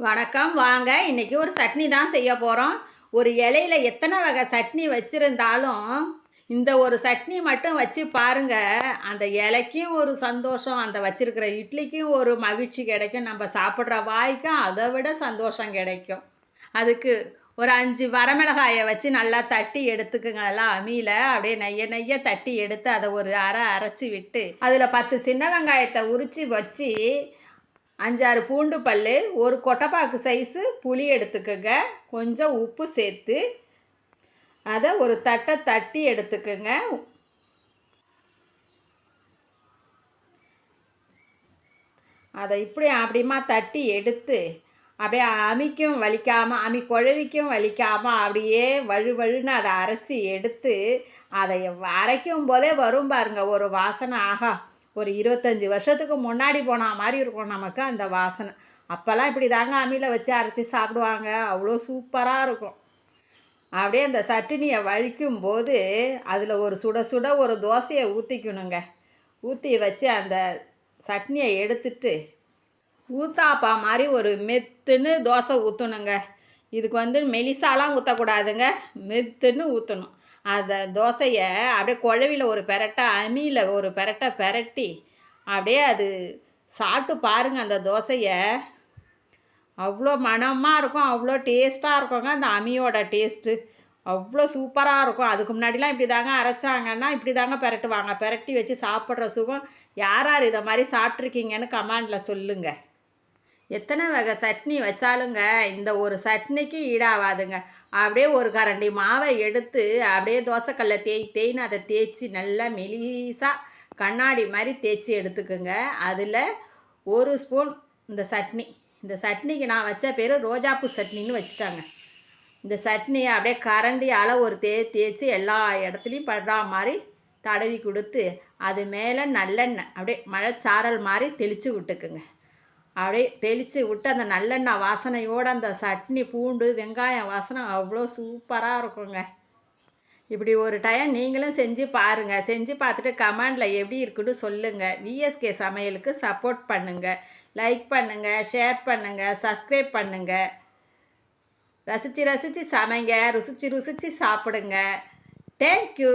வணக்கம். வாங்க இன்னைக்கு ஒரு சட்னி தான் செய்ய போகிறோம் ஒரு இலையில எத்தனை வகை சட்னி வச்சுருந்தாலும் இந்த ஒரு சட்னி மட்டும் வச்சு பாருங்கள் அந்த இலைக்கும் ஒரு சந்தோஷம் அந்த வச்சுருக்கிற இட்லிக்கும் ஒரு மகிழ்ச்சி கிடைக்கும். நம்ம சாப்பிட்ற வாய்க்கும் அதை விட சந்தோஷம் கிடைக்கும். அதுக்கு ஒரு அஞ்சு வரமிளகாயை வச்சு நல்லா தட்டி எடுத்துக்குங்களா நல்லா அம்மியில் அப்படியே நெய்ய நெய்ய தட்டி எடுத்து அதை ஒரு அரை அரைச்சி விட்டு அதில் பத்து சின்ன வெங்காயத்தை உரித்து வச்சு அஞ்சாறு பூண்டு பல் ஒரு கொட்டைப்பாக்கு சைஸு புளி எடுத்துக்கோங்க. கொஞ்சம் உப்பு சேர்த்து அதை ஒரு தட்டை தட்டி எடுத்துக்கோங்க. அதை இப்படி அப்படிமா தட்டி எடுத்து அப்படியே அமிக்கும் வலிக்காமல் அமி குழவிக்கும் வலிக்காமல் அப்படியே வழு வழுன்னு அதை அரைச்சி எடுத்து அதை அரைக்கும் போதே வரும் பாருங்க ஒரு வாசனை. ஆகா ஒரு இருபத்தஞ்சி வருஷத்துக்கு முன்னாடி போன மாதிரி இருக்கும் நமக்கு அந்த வாசனை. அப்போல்லாம் இப்படி தாங்க அம்மியில் வச்சு அரைச்சி சாப்பிடுவாங்க. அவ்வளோ சூப்பராக இருக்கும். அப்படியே அந்த சட்டினியை வலிக்கும் போது அதில் ஒரு சுட சுட ஒரு தோசையை ஊற்றிக்கணுங்க ஊற்றி வச்சு அந்த சட்னியை எடுத்துட்டு ஊத்தாப்பா மாதிரி ஒரு மெத்துன்னு தோசை ஊற்றணுங்க இதுக்கு வந்து மெலிசாலாம் ஊற்றக்கூடாதுங்க மெத்துன்னு ஊற்றணும் அந்த தோசையை அப்படியே குழவியில் ஒரு பெரட்டை அமியில் ஒரு பெரட்டை பெரட்டி அப்படியே அது சாப்பிட்டு பாருங்கள் அந்த தோசையை. அவ்வளோ மணமாக இருக்கும் அவ்வளோ டேஸ்ட்டாக இருக்குங்க அந்த அமியோட டேஸ்ட்டு. அவ்வளோ சூப்பராக இருக்கும். அதுக்கு முன்னாடிலாம் இப்படி தாங்க அரைச்சாங்கன்னா இப்படி தாங்க பெரட்டுவாங்க. பெரட்டி வச்சு சாப்பிட்ற சுகம். யார் யார் இதை மாதிரி சாப்பிட்ருக்கீங்கன்னு கமெண்டில் சொல்லுங்கள் எத்தனை வகை சட்னி வச்சாலுங்க இந்த ஒரு சட்னிக்கு ஈடாகாதுங்க. அப்படியே ஒரு கரண்டி மாவை எடுத்து அப்படியே தோசைக்கல்ல தேய் தேய்னு அதை தேய்ச்சி நல்லா மெலிசாக கண்ணாடி மாதிரி தேய்ச்சி எடுத்துக்கோங்க. அதில் ஒரு ஸ்பூன் இந்த சட்னி. இந்த சட்னிக்கு நான் வச்ச பேர் ரோஜாப்பூ சட்னின்னு வச்சுட்டாங்க. இந்த சட்னியை அப்படியே கரண்டியால் ஒரு தே தேய்ச்சி எல்லா இடத்துலையும் படுற மாதிரி தடவி கொடுத்து அது மேலே நல்லெண்ணெய் அப்படியே மழைச்சாரல் மாதிரி தெளித்து விட்டுக்குங்க. அப்படியே தெளித்து விட்டு அந்த நல்லெண்ணெய் வாசனையோடு அந்த சட்னி பூண்டு வெங்காயம் வாசனை அவ்வளோ சூப்பராக இருக்குங்க. இப்படி ஒரு டைம் நீங்களும் செஞ்சு பாருங்கள் செஞ்சு பார்த்துட்டு கமெண்டில் எப்படி இருக்குன்னு சொல்லுங்கள் விஎஸ்கே சமையலுக்கு சப்போர்ட் பண்ணுங்கள் லைக் பண்ணுங்கள் ஷேர் பண்ணுங்கள் சப்ஸ்கிரைப் பண்ணுங்கள் ரசித்து ரசித்து சமைங்க ருசித்து ருசித்து சாப்பிடுங்க. தேங்க்யூ